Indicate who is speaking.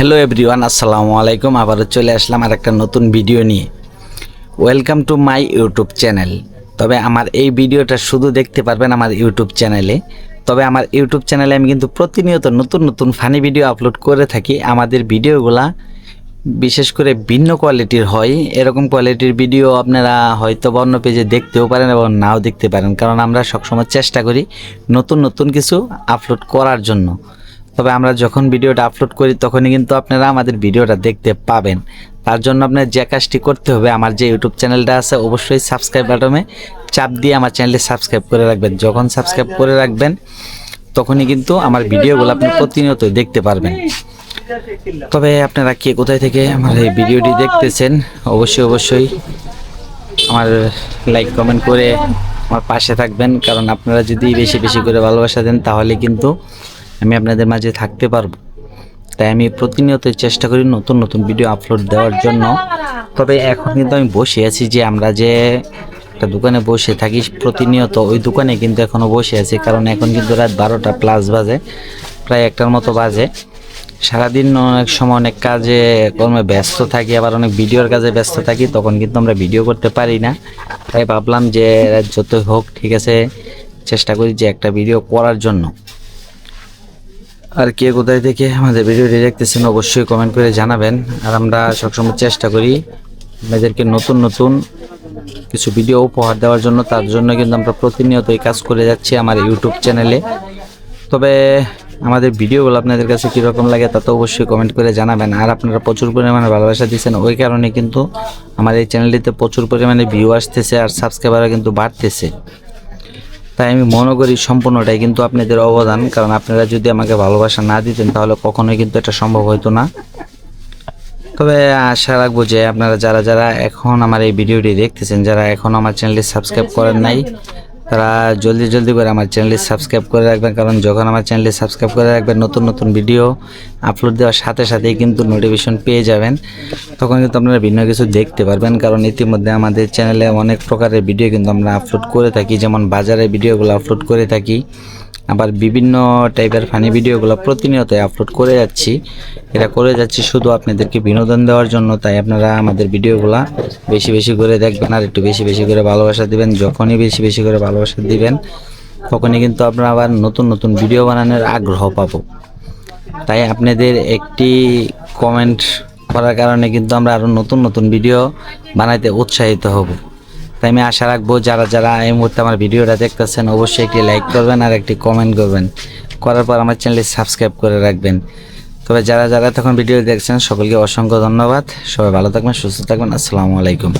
Speaker 1: Hello everyone আসসালামু আলাইকুম আবারও চলে আসলাম আর একটা নতুন ভিডিও নিয়ে। Welcome to my YouTube channel তবে আমার এই ভিডিওটা শুধু দেখতে পারবেন আমার ইউটিউব চ্যানেলে তবে আমার ইউটিউব চ্যানেলে আমি কিন্তু প্রতিনিয়ত নতুন নতুন ফানি ভিডিও আপলোড করে থাকি। আমাদের ভিডিওগুলা বিশেষ করে ভিন্ন কোয়ালিটির হয়। এরকম কোয়ালিটির ভিডিও আপনারা হয়তো বা অন্য পেজে দেখতেও পারেন এবং নাও দেখতে পারেন। কারণ আমরা সবসময় চেষ্টা করি নতুন নতুন কিছু আপলোড করার জন্য। তবে আমরা যখন ভিডিওটা আপলোড করি, তখনই কিন্তু আপনারা আমাদের ভিডিওটা দেখতে পাবেন। তার জন্য আপনার যে কাজটি করতে হবে, আমার যে ইউটিউব চ্যানেলটা আছে, অবশ্যই সাবস্ক্রাইব বাটনে চাপ দিয়ে আমার চ্যানেলটি সাবস্ক্রাইব করে রাখবেন। যখন সাবস্ক্রাইব করে রাখবেন, তখনই কিন্তু আমার ভিডিওগুলো আপনি প্রতিনিয়ত দেখতে পারবেন। তবে আপনারা কে কোথায় থেকে আমার এই ভিডিওটি দেখতেছেন, অবশ্যই অবশ্যই আমার লাইক কমেন্ট করে আমার পাশে থাকবেন। কারণ আপনারা যদি বেশি বেশি করে ভালোবাসা দেন, তাহলে কিন্তু আমি আপনাদের মাঝে থাকতে পারব। তাই আমি প্রতিনিয়ত চেষ্টা করি নতুন নতুন ভিডিও আপলোড দেওয়ার জন্য। তবে এখন কিন্তু আমি বসে আছি যে আমরা যে একটা দোকানে বসে থাকি প্রতিনিয়ত, ওই দোকানে কিন্তু এখনও বসে আছি। কারণ এখন কিন্তু রাত বারোটা প্লাস বাজে, প্রায় একটার মতো বাজে। সারাদিন অনেক সময় অনেক কাজে, কর্মে ব্যস্ত থাকি, আবার অনেক ভিডিওর কাজে ব্যস্ত থাকি, তখন কিন্তু আমরা ভিডিও করতে পারি না। তাই ভাবলাম যে যত হোক, ঠিক আছে, চেষ্টা করি যে একটা ভিডিও করার জন্য। আর কে কোথায় থেকে আমাদের ভিডিওটি দেখতেছেন অবশ্যই কমেন্ট করে জানাবেন। আর আমরা সবসময় চেষ্টা করি আপনাদেরকে নতুন নতুন কিছু ভিডিও উপহার দেওয়ার জন্য। তার জন্য কিন্তু আমরা প্রতিনিয়ত এই কাজ করে যাচ্ছি আমার ইউটিউব চ্যানেলে তবে আমাদের ভিডিওগুলো আপনাদের কাছে কীরকম লাগে তা তো অবশ্যই কমেন্ট করে জানাবেন। আর আপনারা প্রচুর পরিমাণে ভালোবাসা দিচ্ছেন, ওই কারণে কিন্তু আমার এই চ্যানেলটিতে প্রচুর পরিমাণে ভিউ আসতেছে আর সাবস্ক্রাইবারও কিন্তু বাড়তেছে। তাই আমি মনে করি সম্পূর্ণটাই কিন্তু আপনাদের অবদান, কারণ আপনারা যদি আমাকে ভালোবাসা না দিতেন তাহলে কখনোই কিন্তু এটা সম্ভব হতো না। তবে আশা রাখব যে আপনারা যারা যারা এখন আমার এই ভিডিওটি দেখতেছেন, যারা এখন আমার চ্যানেলটি সাবস্ক্রাইব করেন নাই তারা জলদি জলদি করে আমার চ্যানেলটি সাবস্ক্রাইব করে রাখবেন, কারণ যখন আমার চ্যানেলটি সাবস্ক্রাইব করে রাখবেন, নতুন নতুন ভিডিও আপলোড দেওয়ার সাথে সাথেই কিন্তু নোটিফিকেশন পেয়ে যাবেন। তখন কিন্তু আপনারা ভিন্ন কিছু দেখতে পারবেন, কারণ ইতিমধ্যে আমাদের চ্যানেলে অনেক প্রকারের ভিডিও কিন্তু আমরা আপলোড করে থাকি। যেমন বাজারের ভিডিওগুলো আপলোড করে থাকি। আবার বিভিন্ন টাইপের ফানি ভিডিওগুলো প্রতিনিয়ত আপলোড করে যাচ্ছি। এটা করে যাচ্ছি শুধু আপনাদেরকে বিনোদন দেওয়ার জন্য, তাই আপনারা আমাদের ভিডিওগুলা বেশি বেশি করে দেখবেন আর একটু বেশি বেশি করে ভালোবাসা দিবেন, যখনই বেশি বেশি করে ভালোবাসা দিবেন, তখনই কিন্তু আপনারা আবার নতুন নতুন ভিডিও বানানোর আগ্রহ পাবো। তাই আপনাদের একটি কমেন্ট করার কারণে কিন্তু আমরা আরও নতুন নতুন ভিডিও বানাইতে উৎসাহিত হব। তাই আমি আশা রাখব যারা যারা এই মুহূর্তে আমার ভিডিওটা দেখতেছেন, অবশ্যই একটি লাইক করবেন আর একটি কমেন্ট করবেন। করার পর আমার চ্যানেলটি সাবস্ক্রাইব করে রাখবেন। তবে যারা যারা তখন ভিডিও দেখছেন, সকলকে অসংখ্য ধন্যবাদ। সবাই ভালো থাকবেন, সুস্থ থাকবেন। আসসালামু আলাইকুম।